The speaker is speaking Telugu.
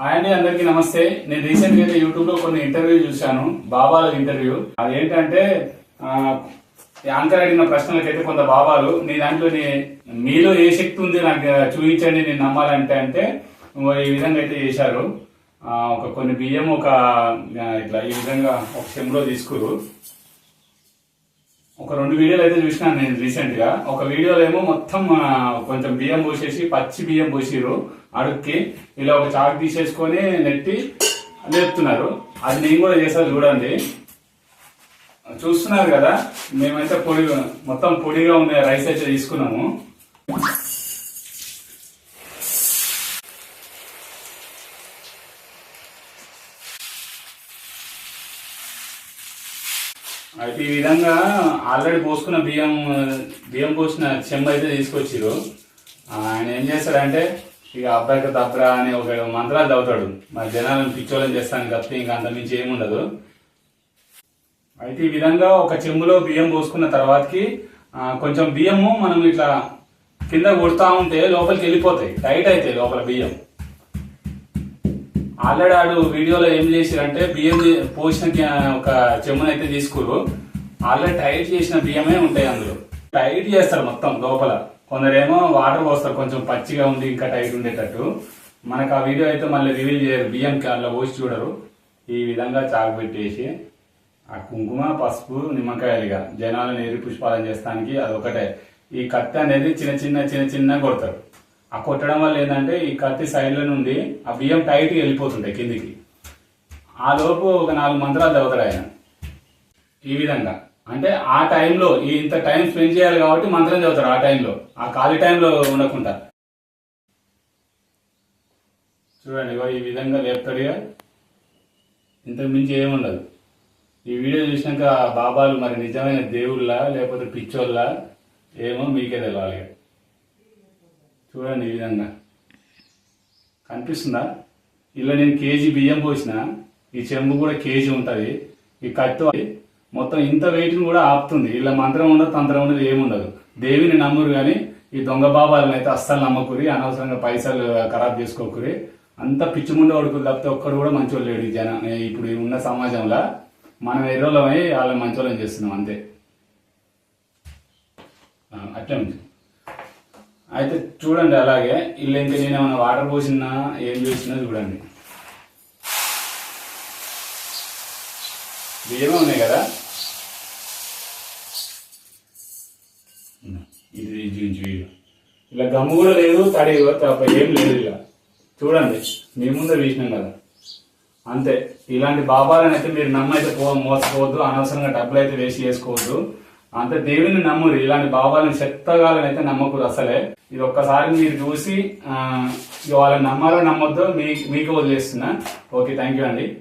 హాయ్ అండి అందరికీ నమస్తే. నేను రీసెంట్గా అయితే యూట్యూబ్లో కొన్ని ఇంటర్వ్యూ చూశాను. బాబాల ఇంటర్వ్యూ. అదేంటంటే యాంకర్ అడిగిన ప్రశ్నలకైతే కొంత బాబాలు నీ దాంట్లో మీలో ఏ శక్తి ఉంది? నాకు చూపించండి నేను నమ్మాలంటే అంటే ఈ విధంగా అయితే చేశారు. ఒక కొన్ని బియ్యం ఒక ఇట్లా ఈ విధంగా ఒక సెమ్లో తీసుకురు. ఒక రెండు వీడియోలు అయితే చూసినాను నేను రీసెంట్గా ఒక వీడియోలో ఏమో మొత్తం కొంచెం బియ్యం పోసేసి పచ్చి బియ్యం పోసిరు అడుక్కి. ఇలా ఒక చాకు తీసేసుకొని నెట్టి లేపుతున్నారు. అది నేను కూడా చేసాను చూడండి. చూస్తున్నారు కదా మేమైతే పొడి మొత్తం పొడిగా ఉన్న రైస్ అయితే తీసుకున్నాము. అయితే ఈ విధంగా ఆల్రెడీ పోసుకున్న బియ్యం బియ్యం పోసిన చెంబ అయితే తీసుకొచ్చిరు ఆయన ఏం చేస్తాడంటే ఇక అబ్బాయికి దబ్రా అని ఒక మంత్రాలు చదువుతాడు. మరి జనాలను పిచ్చోళ్ళని చేస్తాను తప్పితే ఇంకా అంత మించి ఏముండదు అయితే ఈ విధంగా ఒక చెంబులో బియ్యం పోసుకున్న తర్వాతకి కొంచెం బియ్యము మనం ఇట్లా కింద కొడతా ఉంటే లోపలికి వెళ్ళిపోతాయి. టైట్ అవుతాయి లోపల బియ్యం. ఆల్రెడీ ఆడు వీడియోలో ఏం చేసిరంటే బియ్యం పోసిన ఒక చెమ్మును అయితే తీసుకురు. ఆల్రెడీ టైట్ చేసిన బియ్యమే ఉంటాయి అందులో. టైట్ చేస్తారు మొత్తం లోపల. కొందరేమో వాటర్ పోస్తారు కొంచెం పచ్చిగా ఉండి ఇంకా టైట్ ఉండేటట్టు. మనకు ఆ వీడియో అయితే మళ్ళీ రివీల్ చేయరు. బియ్యంకి అందులో పోసి చూడరు. ఈ విధంగా చాకు పెట్టేసి ఆ కుంకుమ పసుపు నిమ్మకాయలుగా జనాలను ఎరి పుష్పాలను చేస్తానికి అదొకటే. ఈ కత్తి అనేది చిన్న చిన్న చిన్న చిన్న కొడతారు. ఆ కొట్టడం వల్ల ఏంటంటే ఈ కత్తి సైడ్లో నుండి ఆ బియ్యం టైట్ వెళ్ళిపోతుంటాయి కిందికి. ఆ లోపు ఒక నాలుగు మంత్రాలు చదువుతాడు ఆయన. ఈ విధంగా. అంటే ఆ టైంలో ఈ ఇంత టైం స్పెండ్ చేయాలి కాబట్టి మంత్రం చదువుతారు ఆ టైంలో. ఆ ఖాళీ టైంలో ఉండకుండా. చూడండి ఇగో ఈ విధంగా లేపుతాడుగా ఇంతకు మించి ఏముండదు ఈ వీడియో చూసినాక బాబాలు మరి నిజమైన దేవుళ్ళ లేకపోతే పిచ్చోళ్ళ ఏమో మీకే తెలవాలి ఇక. చూడండి ఈ విధంగా. కనిపిస్తుందా? ఇలా నేను కేజీ బియ్యం పోసిన ఈ చెంబు కూడా కేజీ ఉంటుంది ఈ కట్టు మొత్తం ఇంత వెయిట్ని కూడా ఆపుతుంది. ఇలా మంత్రం ఉండదు తంత్రం ఉండదు ఏముండదు దేవిని నమ్మురు కానీ ఈ దొంగ బాబాలను అయితే అస్సలు నమ్మకురి అనవసరంగా పైసలు ఖరాబ్ చేసుకోకురి. అంత పిచ్చిముండ కొడుకు తప్పితే ఒక్కడు కూడా మంచోళ్ళు లేడు జన ఇప్పుడు ఉన్న సమాజంలో. మనం ఎర్రోళ్ళమై వాళ్ళని మంచోళ్ళని చేస్తున్నాం అంతే. అట్లే ఉంది. అయితే చూడండి అలాగే ఇల్లు ఇంకా నేను ఏమైనా వాటర్ పోసినా ఏం చేసినా చూడండి. బియ్యమే ఉన్నాయి కదా? ఇది ఇది ఇలా గమ్ము కూడా లేదు తడి తప్ప ఏం లేదు ఇలా. చూడండి మీ ముందే చూసినాం కదా. అంతే. ఇలాంటి బాబాలను అయితే మీరు నమ్మైతే పో మోసపోవద్దు అనవసరంగా డబ్బులు అయితే వేస్ట్ చేసుకోవద్దు. అంత దేవుని నమ్మురు. ఇలాంటి భావాలను చెప్తగాలని అయితే నమ్మకూడదు అసలే. ఇది ఒక్కసారి మీరు చూసి వాళ్ళని నమ్మాలో నమ్మొద్దు మీ మీకు వదిలేస్తున్నా. ఓకే థ్యాంక్ యూ అండి.